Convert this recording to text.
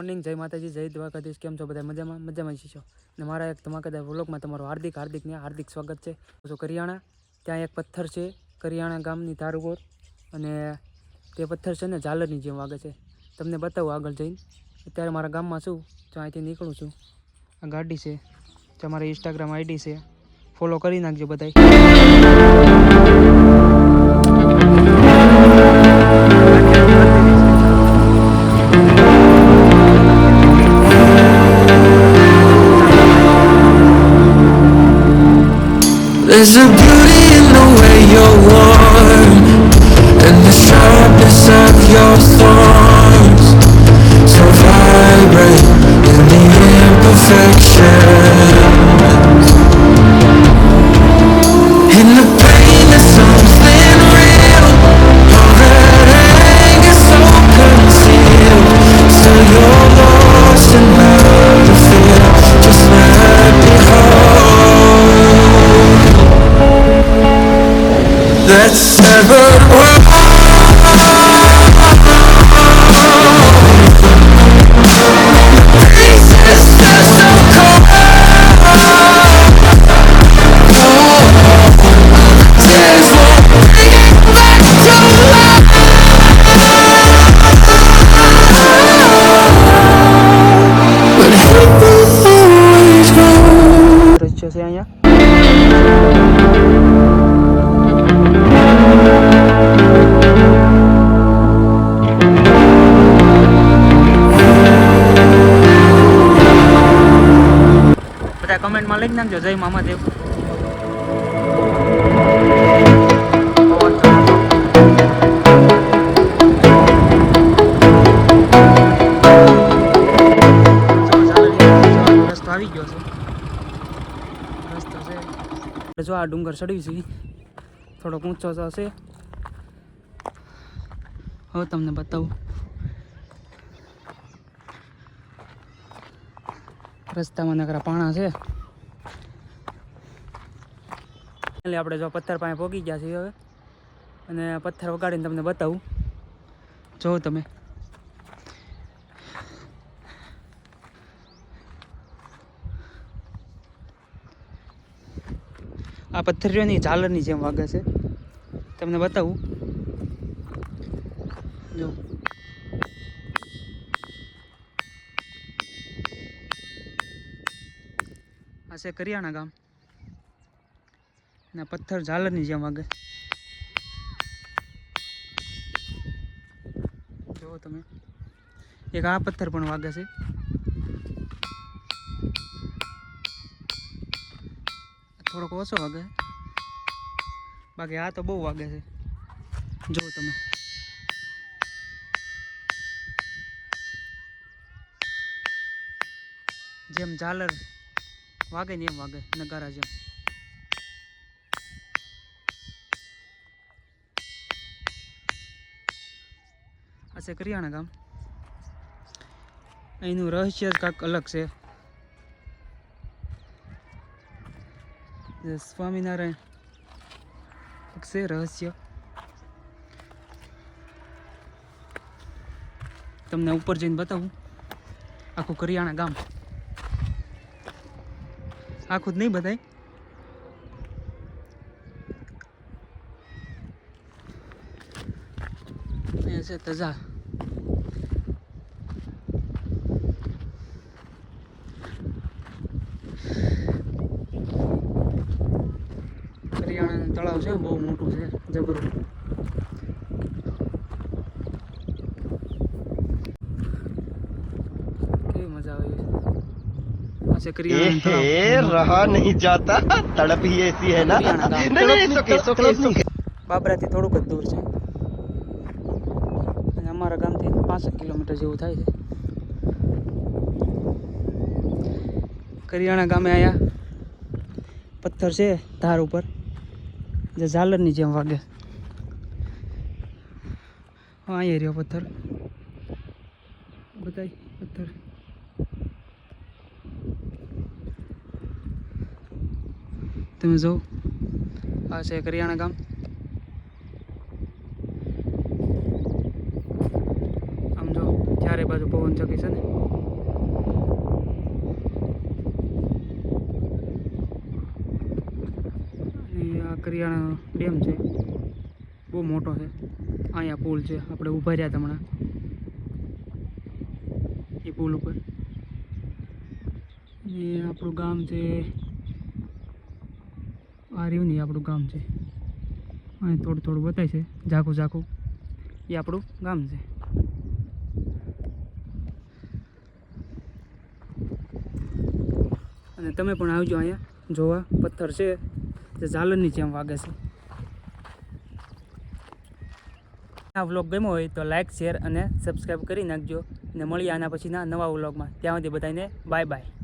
Morning, જય માતાજી, જય દ્વારકાધીશ, કેમ છો બધા? મજામાં? મજામાં જ છો? અને મારા એક ધમાકેદાર વ્લોગમાં તમારું હાર્દિક હાર્દિક ને હાર્દિક સ્વાગત છે. જો કરિયાણા, ત્યાં એક પથ્થર છે, કરિયાણા ગામની ધાર અને તે પથ્થર છે ને ઝાલરની જેમ વાગે છે. તમને બતાવું આગળ જઈને. અત્યારે મારા ગામમાં છું તો અહીંથી નીકળું છું. આ ગાડી છે, જે મારી ઇન્સ્ટાગ્રામ આઈડી છે. ફોલો કરી નાખજો બધાય. There's a beauty in the way you're warm And the sharpness of your thorns Let's never કમેન્ટમાં લઈ નાખજો જય મામાદેવ આવી ગયો છે જો આ ડુંગર ચડ્યું છે. થોડોક ઊંચો થશે હવે તમને બતાવું. રસ્તામાં નકરા પાણા છે. એટલે આપણે જો પથ્થર પાસે પહોંચી ગયા છીએ હવે. અને પથ્થર વગાડીને તમને બતાવું. જો તમે. આ પથ્થરીઓની ઝાલરની જેમ વાગે છે. તમને બતાવું. જો. આ છે કરિયાણા ગામ. ને, પથ્થર ઝાલરની જેમ વાગે. જુઓ તમે. એક આ પથ્થર પણ વાગે છે. થોડોક ઓછો વાગે. બાકી આ તો બહુ વાગે છે. જુઓ તમે. જેમ ઝાલર વાગે ને એમ વાગે, નગારા જેમ. આ છે કરિયાણા ગામ અહીંનું રહસ્ય જ કાંક અલગ છે. સ્વામિનારાયણ છે રહસ્ય. તમને ઉપર જઈને બતાવું. આખું કરિયાણા ગામ. આખું જ નહીં બતાય અહીંયા છે તજા. તળાવ છે બહુ મોટું છે જબરું કેવી મજા આવે છે આ છે કરિયાણાનું તળાવ ए, रहा नहीं जाता तड़प ही ऐसी है ना हरियाणा का। नहीं नहीं it's okay, it's okay, it's okay. બાબરાથી થોડુંક જ દૂર છે અને અમારા ગામથી પાંસઠ કિલોમીટર જેવું થાય છે કરિયાણા ગામે આયા પથ્થર છે ધાર ઉપર જે ઝાલરની જેમ વાગે. હા, અહીંયા રહ્યો પથ્થર. બતાય પથ્થર. તમે જો આ છે કરિયાણા ગામ. આમ જો ચારે બાજુ પવન ચકી છે ને અને આ કરિયાણા ડેમ છે. બહુ મોટો છે. અહીંયા પુલ છે. આપણે ઊભા રહ્યા હમણાં. એ પુલ ઉપર. ને આપણું ગામ છે આ રહ્યું નહીં આપણું ગામ છે. અહીં થોડું થોડું બતાય છે. ઝાખું ઝાખું એ આપણું ગામ છે. અને તમે પણ આવજો અહીંયા. જોવા. પથ્થર છે. જે ઝાલરની જેમ વાગે છે. આ વ્લોગ ગમ્યો હોય તો લાઇક શેર અને સબસ્ક્રાઈબ કરી નાખજો. અને મળીએ આના પછીના નવા વ્લોગમાં. ત્યાં સુધી બધાને બાય બાય.